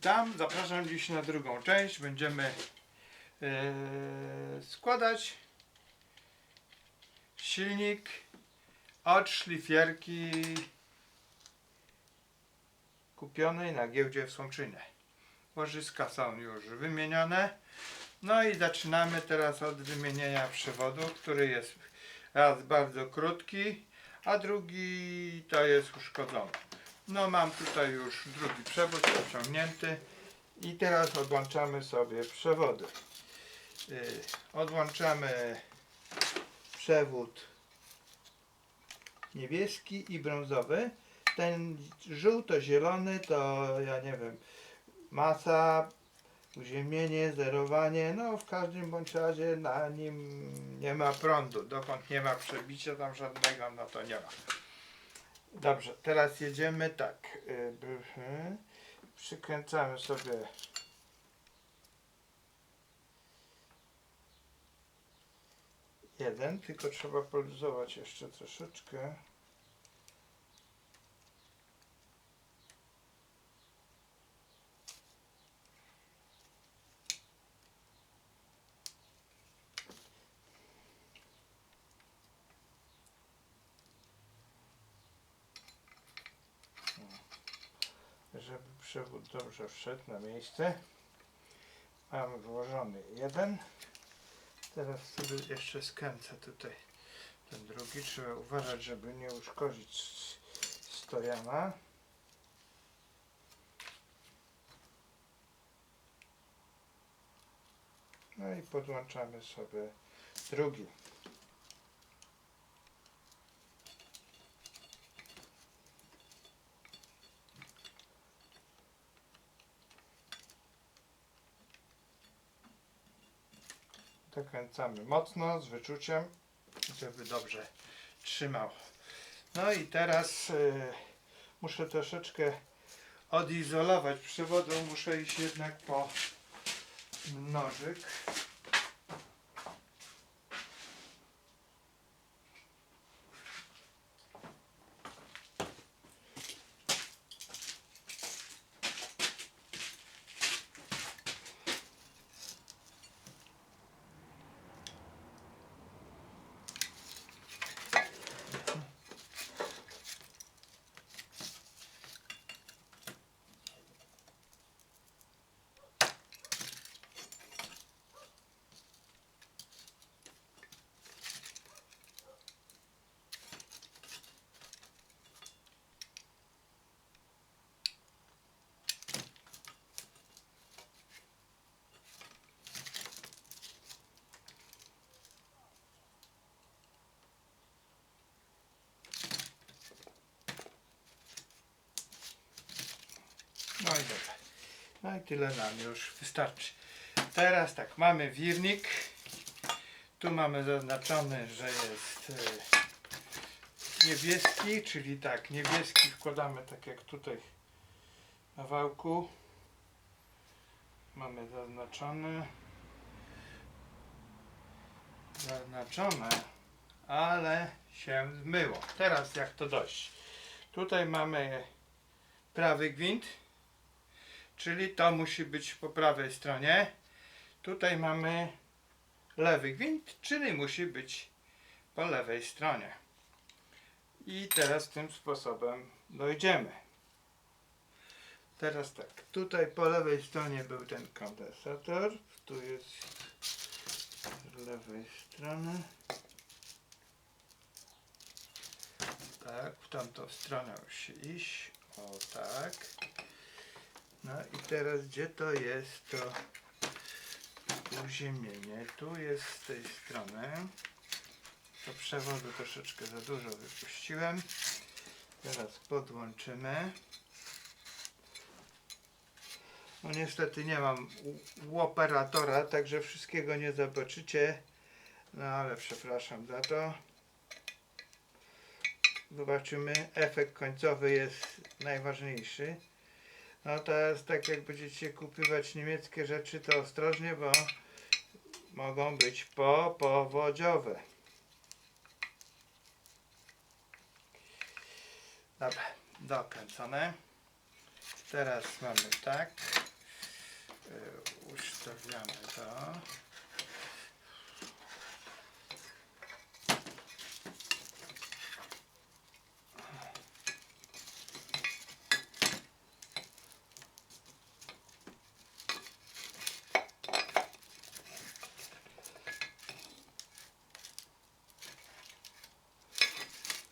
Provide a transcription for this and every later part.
Witam, zapraszam dziś na drugą część. Będziemy e, składać silnik od szlifierki kupionej na giełdzie w Słomczynie. Łożyska są już wymienione. No i zaczynamy teraz od wymienienia przewodu, który jest raz bardzo krótki, a drugi to jest uszkodzony. No mam tutaj już drugi przewód osiągnięty i teraz odłączamy sobie przewody. Yy, odłączamy przewód niebieski i brązowy. Ten żółto-zielony to ja nie wiem, masa, uziemienie, zerowanie, no w każdym bądź razie na nim nie ma prądu. Dokąd nie ma przebicia tam żadnego, no to nie ma. Dobrze, teraz jedziemy tak. y, y, Przykręcamy sobie jeden, tylko trzeba poluzować jeszcze troszeczkę. żeby przewód dobrze wszedł na miejsce. Mamy włożony jeden. Teraz sobie jeszcze skręcę tutaj ten drugi. Trzeba uważać, żeby nie uszkodzić stojana. No i podłączamy sobie drugi. Dokręcamy mocno, z wyczuciem, żeby dobrze trzymał. No i teraz y, muszę troszeczkę odizolować przewodu. Muszę iść jednak po nożyk. I. No i tyle nam już wystarczy. Teraz tak, mamy wirnik. Tu mamy zaznaczony, że jest e, niebieski, czyli tak, niebieski wkładamy tak jak tutaj na wałku. Mamy zaznaczony. Zaznaczone, ale się zmyło. Teraz jak to dojść? Tutaj mamy prawy gwint, czyli to musi być po prawej stronie. Tutaj mamy lewy gwint, czyli musi być po lewej stronie. I teraz tym sposobem dojdziemy. Teraz tak, tutaj po lewej stronie był ten kondensator, tu jest z lewej strony. Tak, w tamtą stronę musi iść. O tak. No i teraz gdzie to jest to uziemienie? Tu jest z tej strony. To przewodu troszeczkę za dużo wypuściłem. Teraz podłączymy. No niestety nie mam u, operatora, także wszystkiego nie zobaczycie. No ale przepraszam za to. Zobaczymy. Efekt końcowy jest najważniejszy. No teraz tak jak będziecie kupywać niemieckie rzeczy, to ostrożnie, bo mogą być popowodziowe. Dobra, dokręcone. Teraz mamy tak. e, ustawiamy to.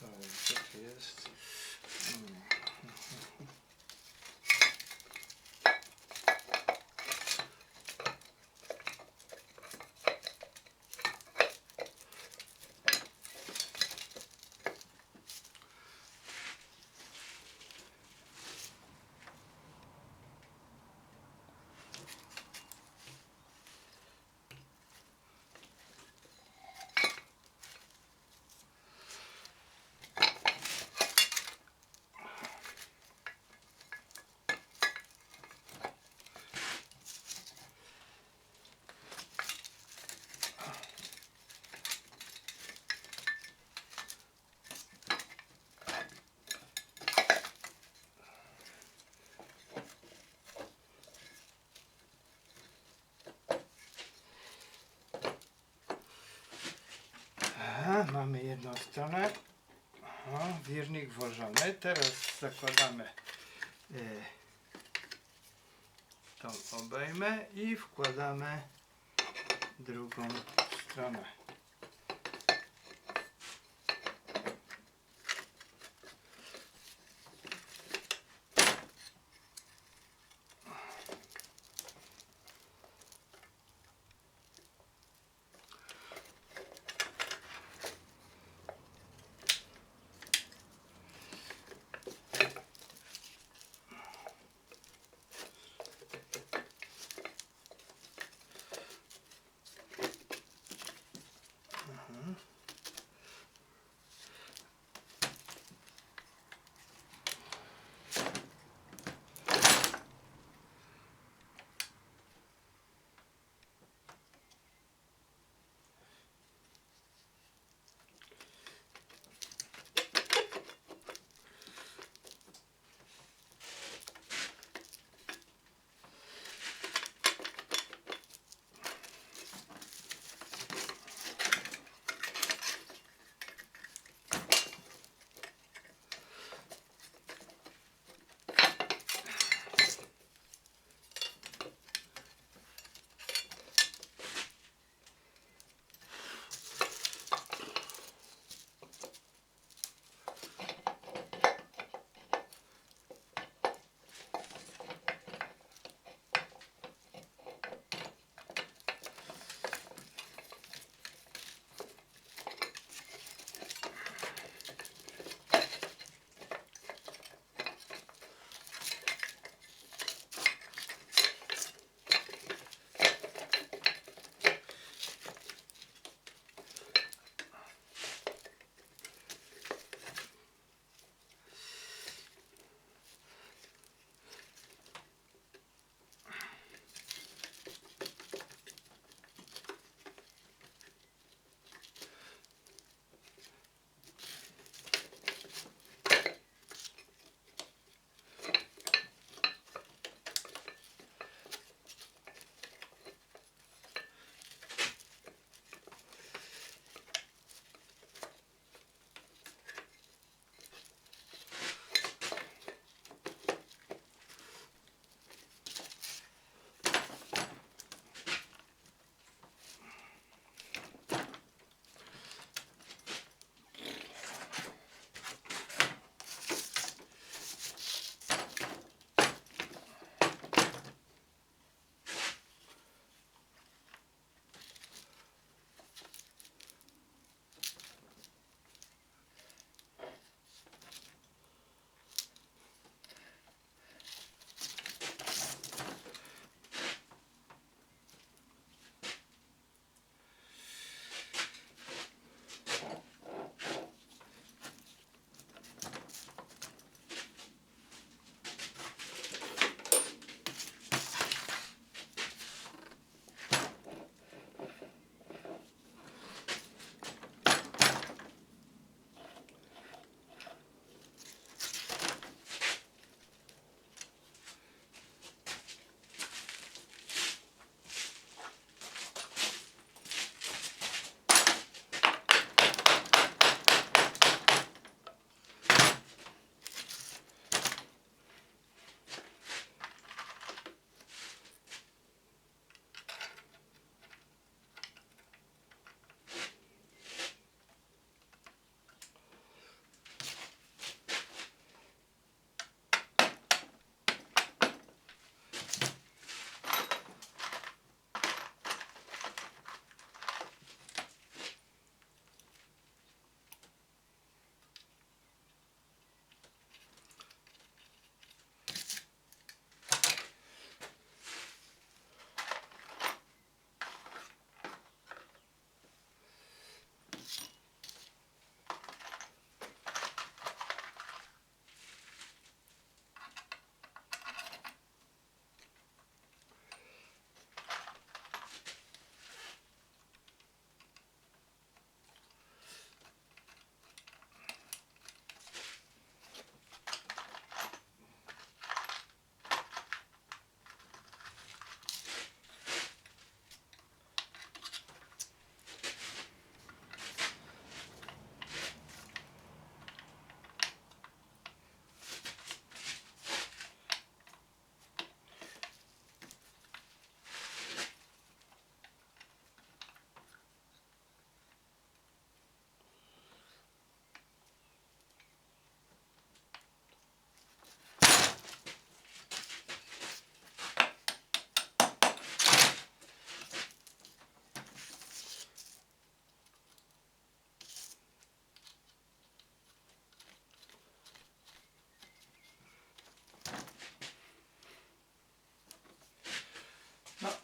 To co to jest? Aha, mamy jedną stronę. O, wirnik włożony. Teraz zakładamy y, tą obejmę i wkładamy drugą stronę.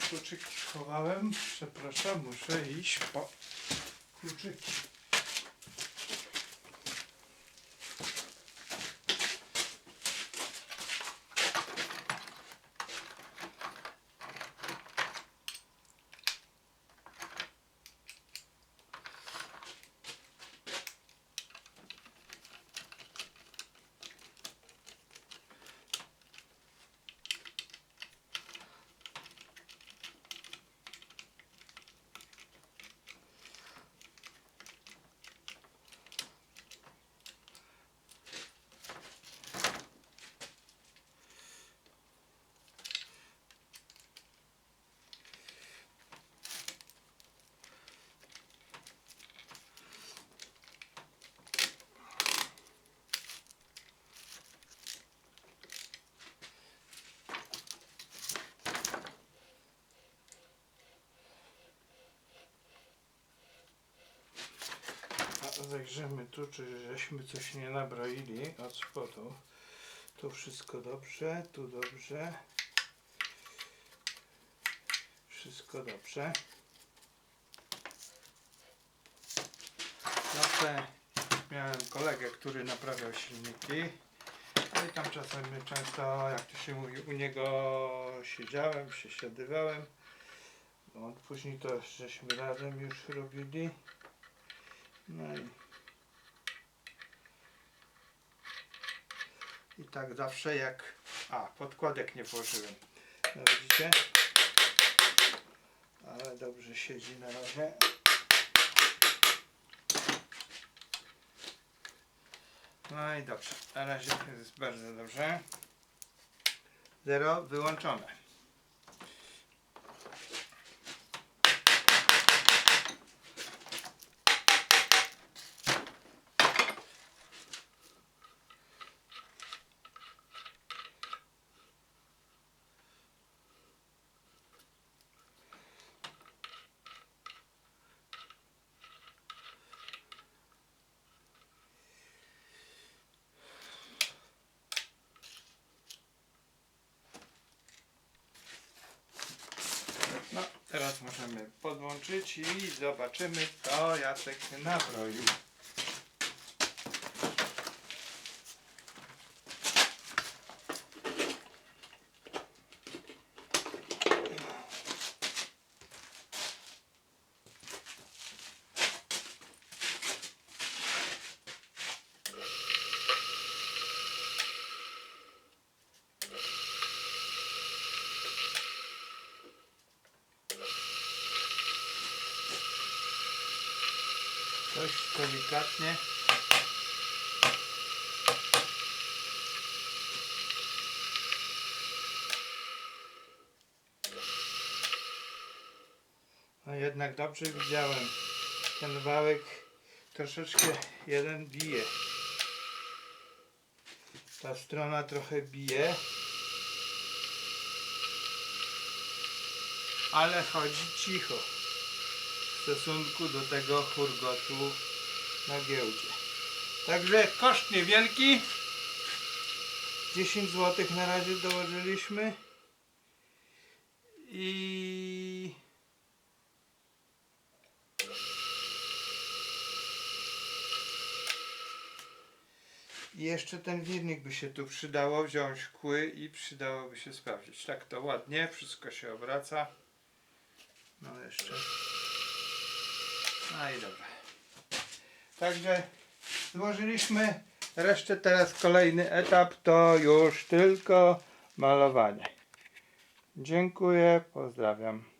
Kluczyki schowałem. Przepraszam, muszę iść po kluczyki. A zajrzymy tu, czy żeśmy coś nie nabroili od spodu. Tu wszystko dobrze, tu dobrze. Wszystko dobrze. Zawsze miałem kolegę, który naprawiał silniki. No i tam czasem często, jak to się mówi, u niego siedziałem, przesiadywałem. No, później to żeśmy razem już robili. No i, i tak zawsze jak... A, podkładek nie włożyłem. No widzicie? Ale dobrze siedzi na razie. No i dobrze. Na razie jest bardzo dobrze. Zero wyłączone. No, teraz możemy podłączyć i zobaczymy, co Jacek nabroił. Delikatnie. No jednak dobrze widziałem. Ten wałek troszeczkę jeden bije. Ta strona trochę bije. Ale chodzi cicho w stosunku do tego hurgotu na giełdzie. Także koszt niewielki. 10 zł na razie dołożyliśmy. I I jeszcze ten wirnik by się tu przydało wziąć kły i przydałoby się sprawdzić. Tak to ładnie, wszystko się obraca. No jeszcze. No i dobra. Także złożyliśmy resztę teraz kolejny etap to już tylko malowanie. Dziękuję, pozdrawiam.